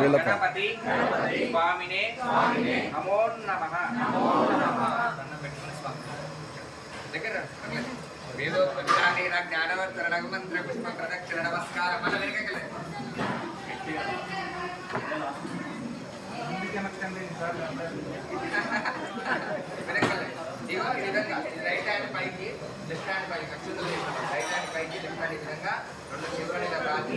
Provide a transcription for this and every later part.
గణపతి స్వామినే. నమో నమః. దగ్గర పర్లేదు. వేదోపచారేణ జ్ఞానవర్ధన మంత్ర పుష్ప ప్రదక్షిణ నమస్కారం మన వెనకలే. రైట్ హ్యాండ్ పైకి లెఫ్ట్ హ్యాండ్ పైకి అక్షుతులు రైట్ హ్యాండ్ పైకి లెఫ్ట్ హ్యాండ్ విధంగా రెండు చివరి రాసి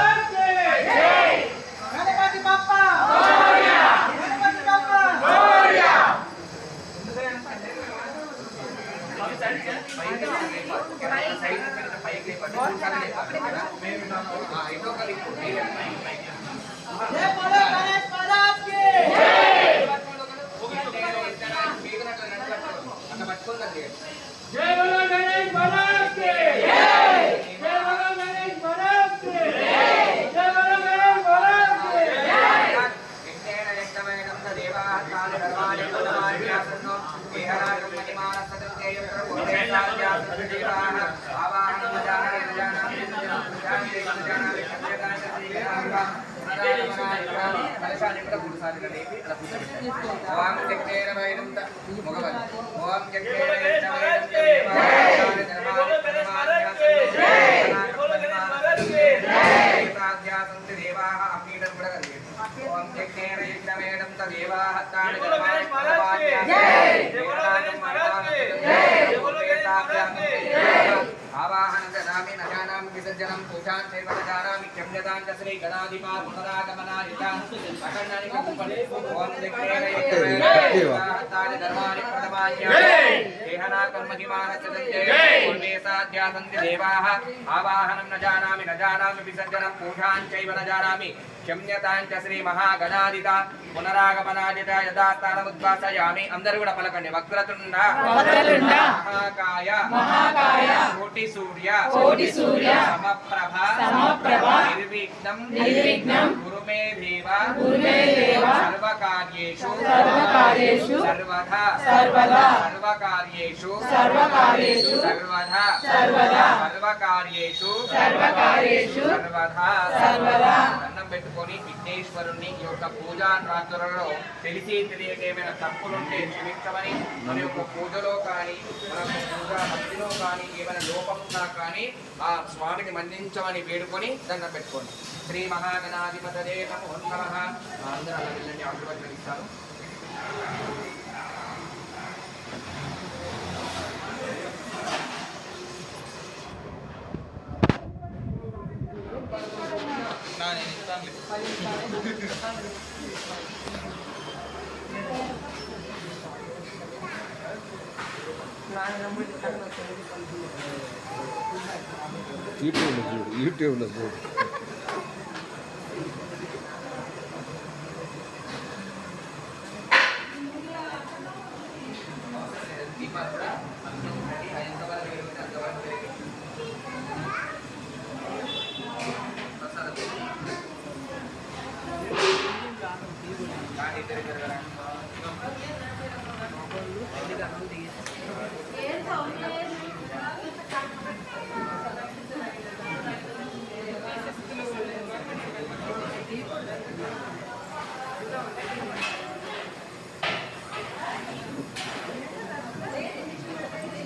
அதே போல సంతి దేవాः అమ్మీడం కూడా కలిగేది ఓం జగ్నేన యజ్ఞమేడం తదేవాः తాని ధర్మాణి ఆవాహనం దదామి నజానాం విసర్జనం పూజాం చైవ జానామి ఆవాహనం న జానామి న జానామి విసర్జనం పూజాం చైవ న జానామి క్షమ్యతాం చ శ్రీ మహాగణాదిత పునరాగమనాదిత యథాస్థానముద్వాసయామి అందరూ కూడా పలకండి వక్రతుండ మహాకాయ కోటి సూర్య కోటి సూర్య సమప్రభ సమప్రభ निर्विघ्नं गुरुमे देव। सर्वकार्येषु। సర్వకార్యేషు సర్వదా సర్వదా సర్వకార్యేషు సర్వకార్యేషు సర్వదా సర్వదా సర్వకార్యేషు సర్వకార్యేషు సర్వదా. సర్వదా. దండం పెట్టుకొని విఘ్నేశ్వరుణ్ణి ఈ యొక్క పూజా రాత్రులలో తెలిసి తెలియక ఏమైనా తప్పులుంటే క్షమించమని మన యొక్క పూజలో కానీ మన యొక్క పూజా భక్తిలో కానీ ఏమైనా లోపం ఉన్నా కానీ ఆ స్వామిని మన్నించమని వేడుకొని దండం పెట్టుకోండి. శ్రీ మహాగణాధిపతదే నమో నమః. అందరూ వెళ్ళండి ఆశీర్వచనం யூடியூப்ல போடு யூடியூப்ல போடு.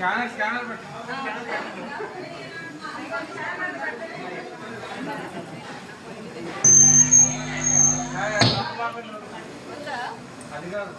స్కానర్ స్కానర్ అది కాదు.